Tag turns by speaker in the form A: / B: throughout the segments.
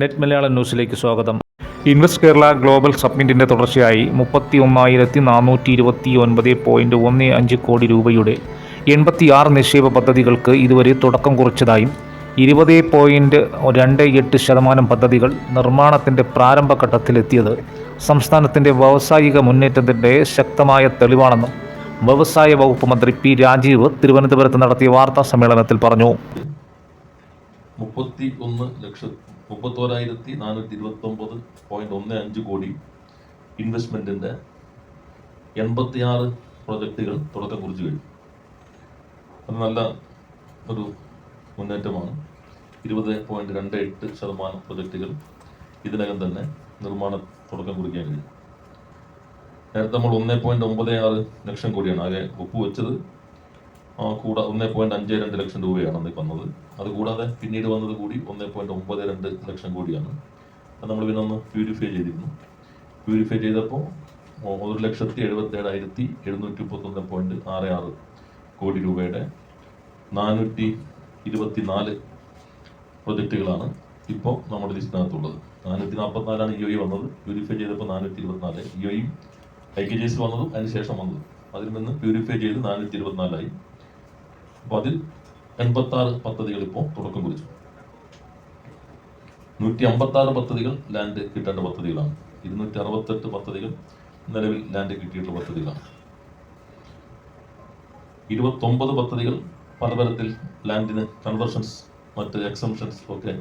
A: Net Malayalam ന്യൂസിലേക്ക് സ്വാഗതം. Invest Kerala global സബ്മിറ്റിന്റെ തുടർച്ചയായി മുപ്പത്തി ഒന്നായിരത്തി നാനൂറ്റി ഇരുപത്തി ഒൻപത് പോയിന്റ് ഒന്ന് അഞ്ച് കോടി രൂപയുടെ എൺപത്തിയാറ് നിക്ഷേപ പദ്ധതികൾക്ക് ഇതുവരെ തുടക്കം കുറിച്ചതായും ഇരുപത് പോയിന്റ് രണ്ട് എട്ട് ശതമാനം പദ്ധതികൾ നിർമ്മാണത്തിന്റെ പ്രാരംഭഘട്ടത്തിലെത്തിയത് സംസ്ഥാനത്തിന്റെ വ്യാവസായിക മുന്നേറ്റത്തിന്റെ ശക്തമായ തെളിവാണെന്നും വ്യവസായ വകുപ്പ് മന്ത്രി പി രാജീവ് തിരുവനന്തപുരത്ത് നടത്തിയ വാർത്താ സമ്മേളനത്തിൽ പറഞ്ഞു.
B: മുപ്പത്തി ഒന്ന് ലക്ഷം മുപ്പത്തോരായിരത്തി നാനൂറ്റി ഇരുപത്തി ഒമ്പത് പോയിന്റ് ഒന്ന് അഞ്ച് കോടി ഇൻവെസ്റ്റ്മെന്റിന്റെ എൺപത്തിയാറ് പ്രൊജക്റ്റുകൾ തുടക്കം കുറിച്ചു കഴിഞ്ഞു. അത് നല്ല ഒരു മുന്നേറ്റമാണ്. ഇരുപത് പോയിന്റ് രണ്ട് എട്ട് ശതമാനം പ്രൊജക്റ്റുകൾ ഇതിനകം തന്നെ നിർമ്മാണ തുടക്കം കുറിക്കാൻ കഴിഞ്ഞു. നേരത്തെ നമ്മൾ ഒന്ന് പോയിന്റ് ഒമ്പത് ആറ് ലക്ഷം കോടിയാണ് ആകെ ഒപ്പുവെച്ചത്. കൂടാ ഒന്നേ പോയിന്റ് അഞ്ച് രണ്ട് ലക്ഷം രൂപയാണ് അന്ന് വന്നത്. അത് കൂടാതെ പിന്നീട് വന്നത് കൂടി ഒന്നേ പോയിന്റ് ഒമ്പത് രണ്ട് ലക്ഷം കൂടിയാണ്. അത് നമ്മൾ പിന്നെ ഒന്ന് പ്യൂരിഫൈ ചെയ്തിരുന്നു. പ്യൂരിഫൈ ചെയ്തപ്പോൾ ഒരു ലക്ഷത്തി എഴുപത്തി ഏഴായിരത്തി എഴുന്നൂറ്റി മുപ്പത്തൊന്ന് പോയിന്റ് ആറ് ആറ് കോടി രൂപയുടെ നാനൂറ്റി ഇരുപത്തി നാല് പ്രൊജക്റ്റുകളാണ് ഇപ്പോൾ നമ്മുടെ ലിസ്റ്റിനകത്തുള്ളത്. നാനൂറ്റി നാൽപ്പത്തിനാലാണ് ഇ ഒ വന്നത്. പ്യൂരിഫൈ ചെയ്തപ്പോൾ നാനൂറ്റി ഇരുപത്തിനാല്. ഇ ഒയും ഐ കെ ജി എസ് വന്നതും അതിനുശേഷം വന്നതും. അതിൽ നിന്ന് പ്യൂരിഫൈ ചെയ്ത് നാനൂറ്റി ഇരുപത്തിനാലായി. അപ്പോൾ അതിൽ എൺപത്തി ആറ് പദ്ധതികൾ ഇപ്പോൾ തുടക്കം കുറിച്ചു. നൂറ്റി അമ്പത്തി ആറ് പദ്ധതികൾ ലാൻഡ് കിട്ടേണ്ട പദ്ധതികളാണ്. ഇരുന്നൂറ്റി അറുപത്തെട്ട് പദ്ധതികൾ നിലവിൽ ലാൻഡ് കിട്ടിയിട്ടുള്ള പദ്ധതികളാണ്. ഇരുപത്തൊമ്പത് പദ്ധതികൾ പലതരത്തിൽ ലാൻഡിന് കൺവെർഷൻസ് മറ്റ് എക്സംഷൻസ് ഒക്കെ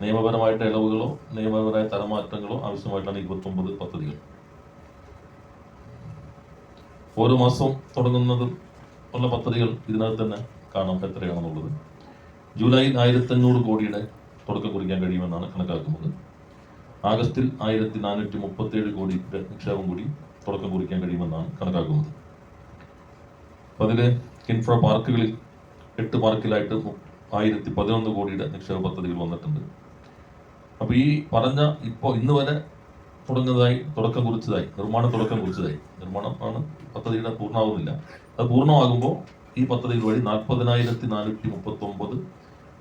B: നിയമപരമായിട്ട് ഇളവുകളോ നിയമപരമായ തരമാറ്റങ്ങളോ ആവശ്യമായിട്ടാണ് ഇരുപത്തൊമ്പത് പദ്ധതികൾ. ഓരോ മാസവും തുടങ്ങുന്നതും ഉള്ള പദ്ധതികൾ ഇതിനകത്ത് തന്നെ കാണാം എത്രയാണെന്നുള്ളത്. ജൂലൈയിൽ ആയിരത്തി അഞ്ഞൂറ് കോടിയുടെ തുടക്കം കുറിക്കാൻ കഴിയുമെന്നാണ് കണക്കാക്കുന്നത്. ആഗസ്റ്റിൽ ആയിരത്തി നാനൂറ്റി മുപ്പത്തേഴ് കോടിയുടെ നിക്ഷേപം കൂടി തുടക്കം കുറിക്കാൻ കഴിയുമെന്നാണ് കണക്കാക്കുന്നത്. അപ്പോൾ അതിൽ ഇൻഫ്രാ പാർക്കുകളിൽ എട്ട് പാർക്കിലായിട്ട് ആയിരത്തി പതിനൊന്ന് കോടിയുടെ നിക്ഷേപ പദ്ധതികൾ വന്നിട്ടുണ്ട്. അപ്പോൾ ഈ പറഞ്ഞ ഇപ്പോൾ ഇന്ന് വരെ തുടങ്ങുന്നതായി തുടക്കം കുറിച്ചതായി നിർമ്മാണം തുടക്കം കുറിച്ചതായി. നിർമ്മാണം ആണ് പദ്ധതിയുടെ പൂർണാവുന്നില്ല അത് പൂർണമാകുമ്പോൾ ഈ പദ്ധതികൾ വഴി നാൽപ്പതിനായിരത്തി നാനൂറ്റി മുപ്പത്തി ഒമ്പത്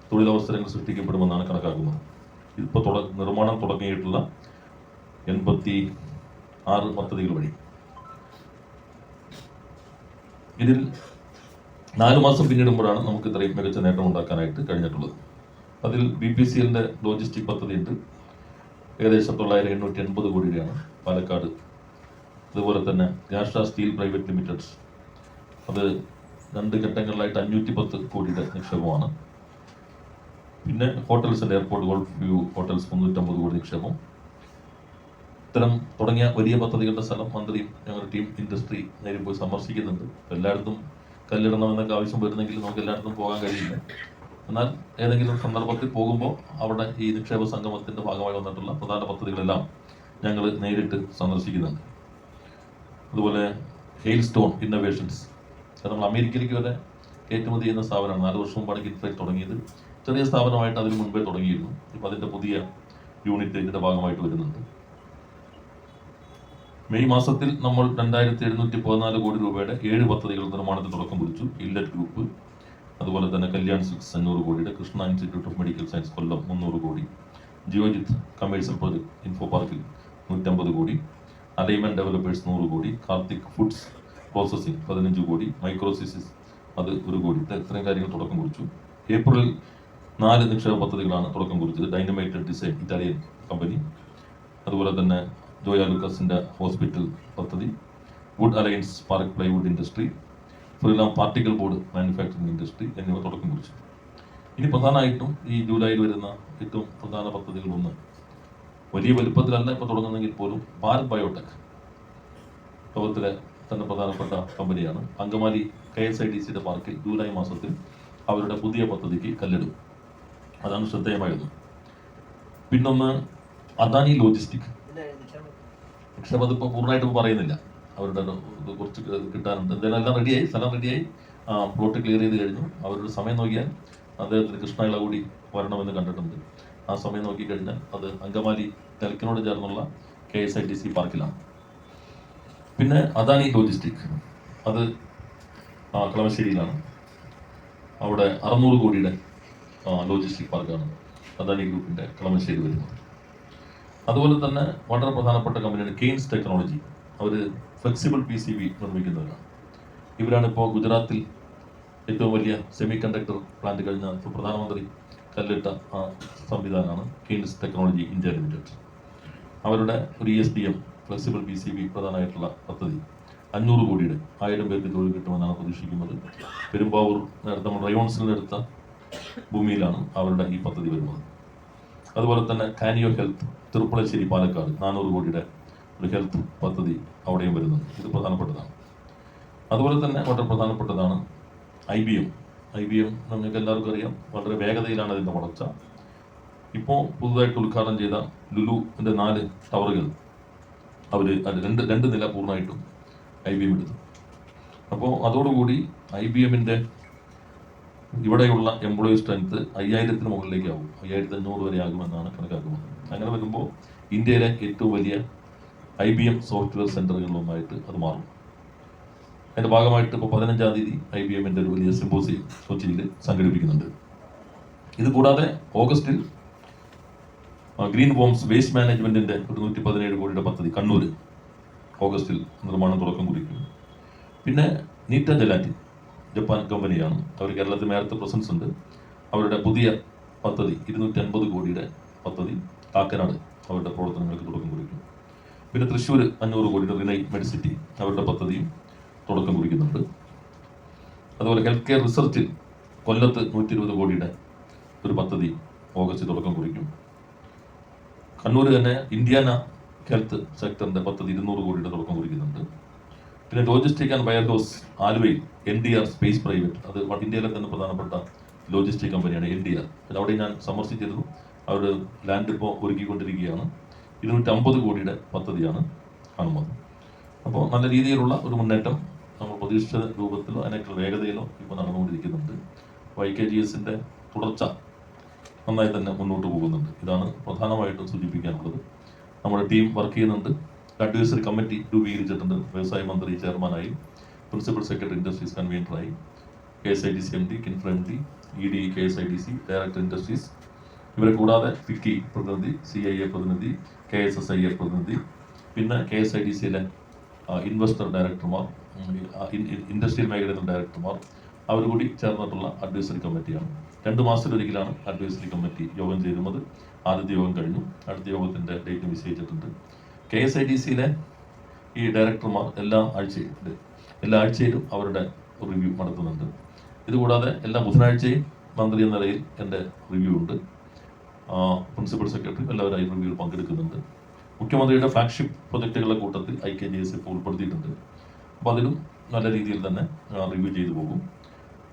B: തൊഴിലവസരങ്ങൾ സൃഷ്ടിക്കപ്പെടുമെന്നാണ് കണക്കാക്കുന്നത്. ഇപ്പോൾ നിർമ്മാണം തുടങ്ങിയിട്ടുള്ള എൺപത്തി ആറ് പദ്ധതികൾ വഴി. ഇതിൽ നാലു മാസം പിന്നിടുമ്പോഴാണ് നമുക്ക് ഇത്രയും മികച്ച നേട്ടം ഉണ്ടാക്കാനായിട്ട് കഴിഞ്ഞിട്ടുള്ളത്. അതിൽ ബി പി സി എല്ലിന്റെ ലോജിസ്റ്റിക് പദ്ധതി ഉണ്ട് ഏകദേശം തൊള്ളായിരം എണ്ണൂറ്റി എൺപത് കോടിയുടെയാണ് പാലക്കാട്. അതുപോലെ തന്നെ രാഷ്ട്ര സ്റ്റീൽ പ്രൈവറ്റ് ലിമിറ്റഡ്. അത് രണ്ട് ഘട്ടങ്ങളിലായിട്ട് അഞ്ഞൂറ്റി പത്ത് കോടിയുടെ നിക്ഷേപമാണ്. പിന്നെ hotels and airport golf view hotels മുന്നൂറ്റമ്പത് കോടി നിക്ഷേപം. ഇത്തരം തുടങ്ങിയ വലിയ പദ്ധതികളുടെ സ്ഥലം മന്ത്രിയും ഞങ്ങളുടെ ടീം ഇൻഡസ്ട്രി നേരിൽ പോയി സന്ദർശിക്കുന്നുണ്ട്. എല്ലായിടത്തും കല്ലിടണമെന്നൊക്കെ ആവശ്യം വരുന്നെങ്കിൽ നമുക്ക് എല്ലായിടത്തും പോകാൻ കഴിയില്ല. എന്നാൽ ഏതെങ്കിലും സന്ദർഭത്തിൽ പോകുമ്പോൾ അവിടെ ഈ നിക്ഷേപ സംഗമത്തിന്റെ ഭാഗമായി വന്നിട്ടുള്ള പ്രധാന പദ്ധതികളെല്ലാം ഞങ്ങൾ നേരിട്ട് സന്ദർശിക്കുന്നുണ്ട്. അതുപോലെ ഹെയിൽ സ്റ്റോൺ ഇന്നോവേഷൻസ് അത് നമ്മൾ അമേരിക്കയിലേക്ക് വരെ കയറ്റുമതി ചെയ്യുന്ന സ്ഥാപനമാണ്. നാല് വർഷം മുമ്പാണ് കിൻഫ്രൈ തുടങ്ങിയത്. ചെറിയ സ്ഥാപനമായിട്ട് അതിന് മുൻപേ തുടങ്ങിയിരുന്നു. ഇപ്പോൾ അതിന്റെ പുതിയ യൂണിറ്റ് ഇതിന്റെ ഭാഗമായിട്ട് വരുന്നുണ്ട്. മെയ് മാസത്തിൽ നമ്മൾ രണ്ടായിരത്തി എഴുന്നൂറ്റി പതിനാല് കോടി രൂപയുടെ ഏഴ് പദ്ധതികൾ നിർമ്മാണത്തിൽ തുടക്കം കുറിച്ചു. ഇല്ലറ്റ് ഗ്രൂപ്പ് അതുപോലെ തന്നെ കല്യാൺ സിക്സ് അഞ്ഞൂറ് കോടിയുടെ Krishna institute of medical science Kollam മുന്നൂറ് കോടി ജിയോജിത്ത് കമേഴ്സ്യൽ പ്രോജക്ട് ഇൻഫോ പാർക്കിൽ നൂറ്റമ്പത് കോടി അലൈൻമെന്റ് ഡെവലപ്പേഴ്സ് നൂറ് കോടി കാർത്തിക് ഫുഡ്സ് പ്രോസസ്സിംഗ് പതിനഞ്ച് കോടി മൈക്രോസിസിസ് അത് ഒരു കോടി. ഇത് ഇത്രയും കാര്യങ്ങൾ തുടക്കം കുറിച്ചു. ഏപ്രിൽ നാല് നിക്ഷേപ പദ്ധതികളാണ് തുടക്കം കുറിച്ചത്. ഡൈനമൈറ്റഡ് ഡിസൈൻ ഇറ്റാലിയൻ കമ്പനി അതുപോലെ തന്നെ ജോയ ലൂക്കസിന്റെ ഹോസ്പിറ്റൽ പദ്ധതി. Wood alliance park plywood industry ഫ്രീലാം particle board manufacturing industry എന്നിവ തുടക്കം കുറിച്ചു. ഇനി പ്രധാനമായിട്ടും ഈ ജൂലൈയിൽ വരുന്ന ഏറ്റവും പ്രധാന പദ്ധതികളൊന്ന്. വലിയ വലുപ്പത്തിലല്ല ഇപ്പോൾ തുടങ്ങുന്നെങ്കിൽ പോലും ഭാരത് ബയോടെക് ലോകത്തിലെ തന്നെ പ്രധാനപ്പെട്ട കമ്പനിയാണ്. Angamaly K S I D സിയുടെ പാർക്കിൽ ജൂലൈ മാസത്തിൽ അവരുടെ പുതിയ പദ്ധതിക്ക് കല്ലിടും അതാണ് ശ്രദ്ധേയമായത്. പിന്നൊന്ന് അദാനി ലോജിസ്റ്റിക്. പക്ഷെ അതിപ്പോൾ പൂർണമായിട്ട് പറയുന്നില്ല. അവരുടെ കുറച്ച് കിട്ടാനുണ്ട്. എന്തായാലും എല്ലാം റെഡിയായി. സ്ഥലം റെഡിയായി. പ്ലോട്ട് ക്ലിയർ ചെയ്ത് കഴിഞ്ഞു. അവരുടെ സമയം നോക്കിയാൽ അദ്ദേഹത്തിന് കൃഷ്ണ കൂടി വരണമെന്ന് കണ്ടിട്ടുണ്ട്. ആ സമയം നോക്കിക്കഴിഞ്ഞാൽ അത് അങ്കമാലി തെലക്കിനോട് ചേർന്നുള്ള K S I T C പാർക്കിലാണ്. പിന്നെ അദാനി ലോജിസ്റ്റിക് അത് ആ, കളമശ്ശേരിയിലാണ്. അവിടെ അറുന്നൂറ് കോടിയുടെ ലോജിസ്റ്റിക് പാർക്കാണ് അദാനി ഗ്രൂപ്പിന്റെ കളമശ്ശേരി വരുന്നത്. അതുപോലെ തന്നെ വളരെ പ്രധാനപ്പെട്ട കമ്പനിയാണ് കെയ്ൻസ് ടെക്നോളജി അവർ ഫ്ലെക്സിബിൾ പി സി ബി നിർമ്മിക്കുന്നവരാണ്. ഇവരാണ് ഇപ്പോൾ ഗുജറാത്തിൽ ഏറ്റവും വലിയ സെമി കണ്ടക്ടർ പ്ലാന്റ് കഴിഞ്ഞ പ്രധാനമന്ത്രി കല്ലിട്ട ആ സംവിധാനമാണ് കെയ്ൻസ് ടെക്നോളജി ഇന്ത്യ ലിമിറ്റഡ് അവരുടെ ഒരു E S D M flexible P C B പ്രധാനമായിട്ടുള്ള പദ്ധതി. അഞ്ഞൂറ് കോടിയുടെ ആയിരം പേർക്ക് തൊഴിൽ കിട്ടുമെന്നാണ് പ്രതീക്ഷിക്കുന്നത്. പെരുമ്പാവൂർ നേരത്തെ നമ്മൾ റയോൺസിൽ എടുത്ത ഭൂമിയിലാണ് അവരുടെ ഈ പദ്ധതി വരുന്നത്. അതുപോലെ തന്നെ കാനിയോ ഹെൽത്ത് തിരുപ്പളശ്ശേരി പാലക്കാട് നാനൂറ് കോടിയുടെ ഒരു ഹെൽത്ത് പദ്ധതി അവിടെയും വരുന്നുണ്ട്. ഇത് പ്രധാനപ്പെട്ടതാണ്. അതുപോലെ തന്നെ വളരെ പ്രധാനപ്പെട്ടതാണ് I B M. I B M നിങ്ങൾക്ക് എല്ലാവർക്കും അറിയാം. വളരെ വേഗതയിലാണ് അതിന്റെ വളർച്ച. ഇപ്പോൾ പുതുതായിട്ട് ഉദ്ഘാടനം ചെയ്ത ലുലുവിന്റെ നാല് ടവറുകൾ അവർ രണ്ട് രണ്ട് നില പൂർണമായിട്ടും ഐ ബി എം എടുത്തു. അപ്പോൾ അതോടുകൂടി ഐ ബി എമ്മിന്റെ ഇവിടെയുള്ള എംപ്ലോയി സ്ട്രെങ്ത് അയ്യായിരത്തിന് മുകളിലേക്കാവും. അയ്യായിരത്തി അഞ്ഞൂറ് വരെ ആകുമെന്നാണ് കണക്കാക്കുന്നത്. അങ്ങനെ വരുമ്പോൾ ഇന്ത്യയിലെ ഏറ്റവും വലിയ ഐ ബി എം സോഫ്റ്റ്വെയർ സെന്ററുകളിലൊന്നായിട്ട് അത് മാറും. അതിന്റെ ഭാഗമായിട്ട് ഇപ്പോൾ പതിനഞ്ചാം തീയതി ഐ ബി എമ്മിന്റെ ഒരു വലിയ സിമ്പോസിയം കൊച്ചിയിൽ സംഘടിപ്പിക്കുന്നുണ്ട്. ഇത് കൂടാതെ ഓഗസ്റ്റിൽ ഗ്രീൻ ഹോംസ് വേസ്റ്റ് മാനേജ്മെന്റിന്റെ ഒരു നൂറ്റി പതിനേഴ് കോടിയുടെ പദ്ധതി കണ്ണൂർ ഓഗസ്റ്റിൽ നിർമ്മാണം തുടക്കം കുറിക്കും പിന്നെ നീറ്റ ജലാറ്റിൻ ജപ്പാൻ കമ്പനിയാണ്. അവർ കേരളത്തിൽ നേരത്തെ പ്രസൻസ് ഉണ്ട്. അവരുടെ പുതിയ പദ്ധതി ഇരുന്നൂറ്റി അൻപത് കോടിയുടെ പദ്ധതി കാക്കനാട് അവരുടെ പ്രവർത്തനങ്ങൾക്ക് തുടക്കം കുറിക്കും പിന്നെ തൃശ്ശൂർ അഞ്ഞൂറ് കോടിയുടെ റിനൈ മെഡിസിറ്റി അവരുടെ പദ്ധതിയും തുടക്കം കുറിക്കുന്നുണ്ട്. അതുപോലെ ഹെൽത്ത് കെയർ റിസർച്ചിൽ കൊല്ലത്ത് നൂറ്റി ഇരുപത് കോടിയുടെ ഒരു പദ്ധതി ഓഗസ്റ്റ് തുടക്കം കുറിക്കും. കണ്ണൂർ തന്നെ ഇന്ത്യാന ഹെൽത്ത് സെക്ടറിന്റെ പദ്ധതി ഇരുന്നൂറ് കോടിയുടെ തുടക്കം കുറിക്കുന്നുണ്ട്. പിന്നെ ലോജിസ്റ്റിക് ആൻഡ് ബയർ ഹൗസ് ആലുവയിൽ N D R space private അത് ഇന്ത്യയിലെ തന്നെ പ്രധാനപ്പെട്ട ലോജിസ്റ്റിക് കമ്പനിയാണ് എൻ ഡി ആർ. അവിടെ ഞാൻ സന്ദർശിച്ചിരുന്നു. അവർ ലാൻഡ് ഇപ്പോൾ ഒരുക്കിക്കൊണ്ടിരിക്കുകയാണ്. ഇരുന്നൂറ്റമ്പത് കോടിയുടെ പദ്ധതിയാണ് കാണുന്നത് അപ്പോൾ നല്ല രീതിയിലുള്ള ഒരു മുന്നേറ്റം നമ്മൾ പ്രതീക്ഷിച്ച രൂപത്തിലോ അതിനേക്കാൾ വേഗതയിലോ ഇപ്പോൾ നടന്നുകൊണ്ടിരിക്കുന്നുണ്ട്. വൈ കെ ജി എസിന്റെ തുടർച്ച നന്നായി തന്നെ മുന്നോട്ട് പോകുന്നുണ്ട്. ഇതാണ് പ്രധാനമായിട്ടും സൂചിപ്പിക്കാനുള്ളത്. നമ്മുടെ ടീം വർക്ക് ചെയ്യുന്നുണ്ട്. അഡ്വൈസറി കമ്മിറ്റി രൂപീകരിച്ചിട്ടുണ്ട്. വ്യവസായ മന്ത്രി ചെയർമാനായി. Principal secretary industries കൺവീനറായി. K S I D C M D KINFRA M D E D K S I D C director industries. ഇവരെ കൂടാതെ ഫിക്കി പ്രതിനിധി സി ഐ എ പ്രതിനിധി K S S I A പ്രതിനിധി പിന്നെ K S I D സിയിലെ investor ഡയറക്ടർമാർ industrial മേഖലയിലെ ഡയറക്ടർമാർ അവർ കൂടി ചേർന്നിട്ടുള്ള അഡ്വൈസറി കമ്മിറ്റിയാണ് രണ്ട് മാസത്തിലൊരിക്കലാണ് അഡ്വൈസറി കമ്മിറ്റി യോഗം ചേരുന്നത്. ആദ്യത്തെ യോഗം കഴിഞ്ഞു. അടുത്ത യോഗത്തിന്റെ ഡേറ്റ് നിശ്ചയിച്ചിട്ടുണ്ട്. കെ എസ് ഐ ഡി സിയിലെ ഈ ഡയറക്ടർമാർ എല്ലാ ആഴ്ചയും എല്ലാ ആഴ്ചയിലും അവരുടെ റിവ്യൂ നടത്തുന്നുണ്ട്. ഇതുകൂടാതെ എല്ലാ ബുധനാഴ്ചയും മന്ത്രി എന്ന നിലയിൽ എന്റെ റിവ്യൂ ഉണ്ട്. പ്രിൻസിപ്പൽ സെക്രട്ടറി എല്ലാവരും റിവ്യൂവിൽ പങ്കെടുക്കുന്നുണ്ട്. മുഖ്യമന്ത്രിയുടെ ഫ്ലാഗ്ഷിപ്പ് പ്രൊജക്റ്റുകളുടെ കൂട്ടത്തിൽ ഐ കെ ജി എസ് ഇപ്പോൾ ഉൾപ്പെടുത്തിയിട്ടുണ്ട്. അപ്പോൾ അതിലും നല്ല രീതിയിൽ തന്നെ റിവ്യൂ ചെയ്തു പോകും.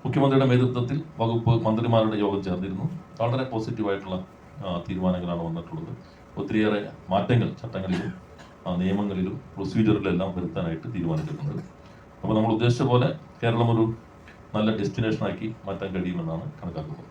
B: മുഖ്യമന്ത്രിയുടെ നേതൃത്വത്തിൽ വകുപ്പ് മന്ത്രിമാരുടെ യോഗം ചേർന്നിരുന്നു. വളരെ പോസിറ്റീവായിട്ടുള്ള തീരുമാനങ്ങളാണ് വന്നിട്ടുള്ളത്. ഒത്തിരിയേറെ മാറ്റങ്ങൾ ചട്ടങ്ങളിലും നിയമങ്ങളിലും പ്രൊസീജിയറിലെല്ലാം വരുത്താനായിട്ട് തീരുമാനിച്ചിട്ടുണ്ട്. അപ്പോൾ നമ്മൾ ഉദ്ദേശിച്ച പോലെ കേരളം ഒരു നല്ല ഡെസ്റ്റിനേഷനാക്കി മാറ്റാൻ കഴിയുമെന്നാണ് കണക്കാക്കുന്നത്.